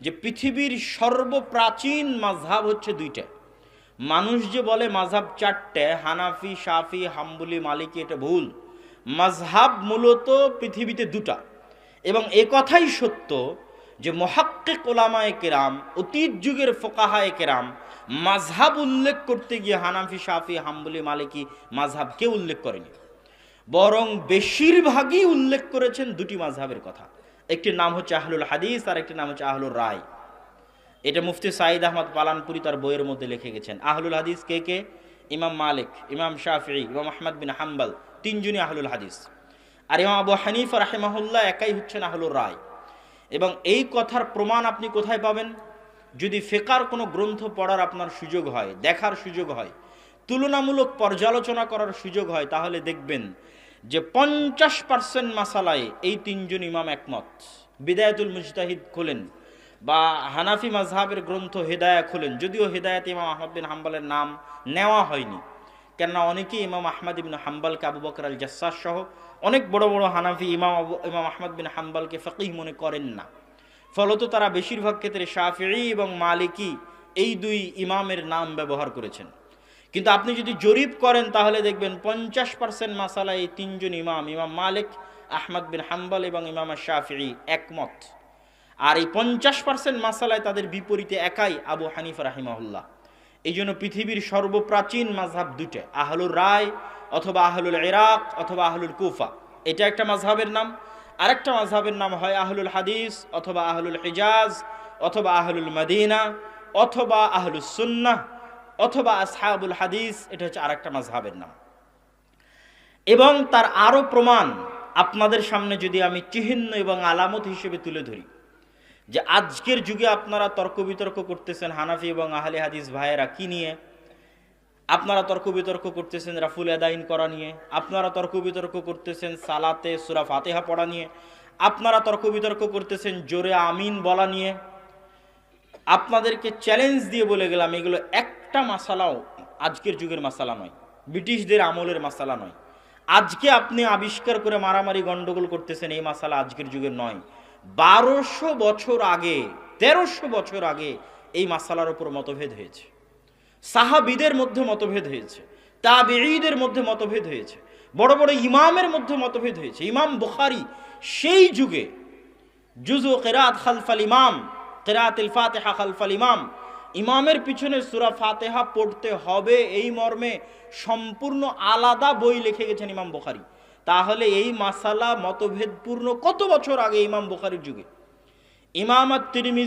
যে পৃথিবীর সর্বপ্রাচীন মাঝহাব হচ্ছে দুইটা। মানুষ যে বলে মাঝহাব চারটে, হানাফি সাফি হাম্বুলি, মালিকি, এটা ভুল। মাঝহাব মূলত পৃথিবীতে দুটা। এবং এ কথাই সত্য যে মহাক্কিক ওলামায়ে কেরাম, অতীত যুগের ফোকাহায়ে কেরাম, মাঝহাব উল্লেখ করতে গিয়ে হানাফি সাফি হাম্বুলি, মালিকি মাঝহাব কেউ উল্লেখ করেনি। বরং বেশিরভাগই উল্লেখ করেছেন দুটি মাঝহাবের কথা। একটির নাম হচ্ছে আহলুল হাদিস আর একটির নাম হচ্ছে আহলুর রায়। এটা মুফতি সাঈদ আহমদ পালানপুরি তার বইয়ের মধ্যে লিখে গেছেন। আহলুল হাদিস কে কে? ইমাম মালিক, ইমাম শাফি ইমাম আহমদ বিন হাম্বাল, তিনজনই আহলুল হাদিস। আর ইমাম আবু হানিফা রাহেমাহুল্লাহ একাই হচ্ছেন আহলুর রায়। এবং এই কথার প্রমাণ আপনি কোথায় পাবেন? যদি ফেকার কোনো গ্রন্থ পড়ার আপনার সুযোগ হয়, দেখার সুযোগ হয়, তুলনামূলক পর্যালোচনা করার সুযোগ হয়, তাহলে দেখবেন যে পঞ্চাশ পার্সেন্ট মাসালায় এই তিনজন ইমাম একমত। বিদায়াতুল মুজতাহিদ খোলেন বা হানাফি মাজহাবের গ্রন্থ হেদায়া খোলেন, যদিও হেদায়াত ইমাম আহমদ বিন হাম্বালের নাম নেওয়া হয়নি। কেননা অনেকেই ইমাম আহমদ ইবিন হাম্বালকে আবু বকর আল জাসাস সহ অনেক বড় বড় হানাফি ইমাম আবু, ইমাম আহমদ বিন হাম্বালকে ফকিহ মনে করেন না। ফলত তারা বেশিরভাগ ক্ষেত্রে শাফিঈ এবং মালিকি এই দুই ইমামের নাম ব্যবহার করেছেন। কিন্তু আপনি যদি জরিপ করেন, তাহলে দেখবেন পঞ্চাশ পার্সেন্ট মাসালা এই তিনজন ইমাম ইমাম মালিক, আহমদ বিন হাম্বাল এবং ইমাম শাফিঈ একমত। আর এই পঞ্চাশ পার্সেন্ট মাসালায় তাদের বিপরীতে একাই আবু হানিফা রাহিমাহুল্লাহ। এই জন্য পৃথিবীর সর্বপ্রাচীন মাঝহাব দুটো আহলুর রায় অথবা আহলুল ইরাক অথবা আহলুল কুফা। এটা একটা মাঝহাবের নাম। আরেকটা মাঝহাবের নাম হয় আহলুল হাদিস অথবা আহলুল হিজাজ অথবা আহলুল মদিনা অথবা আহলুস সুন্নাহ। অথবা আসহাবুল হাদিস, এটা হচ্ছে আরেকটা মাঝহাবের নাম। এবং তার আরও প্রমাণ আপনাদের সামনে যদি আমি চিহ্ন এবং আলামত হিসেবে তুলে ধরি, যে আজকের যুগে আপনারা তর্ক বিতর্ক করতেছেন হানাফি এবং আহলে হাদিস ভাইয়েরা কি নিয়ে? আপনারা তর্ক বিতর্ক করতেছেন রাফুল আদাইন করা নিয়ে, আপনারা তর্ক বিতর্ক করতেছেন সালাতে সুরা ফাতেহা পড়া নিয়ে, আপনারা তর্ক বিতর্ক করতেছেন জোরে আমিন বলা নিয়ে। আপনাদেরকে চ্যালেঞ্জ দিয়ে বলে গেলাম, এগুলো একটা মাসালাও আজকের যুগের মাসালা নয়, ব্রিটিশদের আমলের মাসালা নয়। আজকে আপনি আবিষ্কার করে মারামারি গন্ডগোল করতেছেন, এই মাসালা আজকের যুগের নয়। বারোশো বছর আগে, তেরোশো বছর আগে এই মাসালার ওপর মতভেদ হয়েছে। সাহাবিদের মধ্যে মতভেদ হয়েছে তা তাবেঈদের মধ্যে মতভেদ হয়েছে, বড় বড় ইমামের মধ্যে মতভেদ হয়েছে। ইমাম বুখারি সেই যুগে জুজু কেরাত খালফাল ইমাম কেরাতিল ফাতেহা খালফাল ইমাম ইমামের পিছনে সুরা ফাতেহা পড়তে হবে, এই মর্মে সম্পূর্ণ আলাদা বই লিখে গেছেন ইমাম বুখারি। তাহলে এই মাসালা মতভেদপূর্ণ কত বছর আগে ইমাম বুখারির যুগে? ইমাম তিরমিজ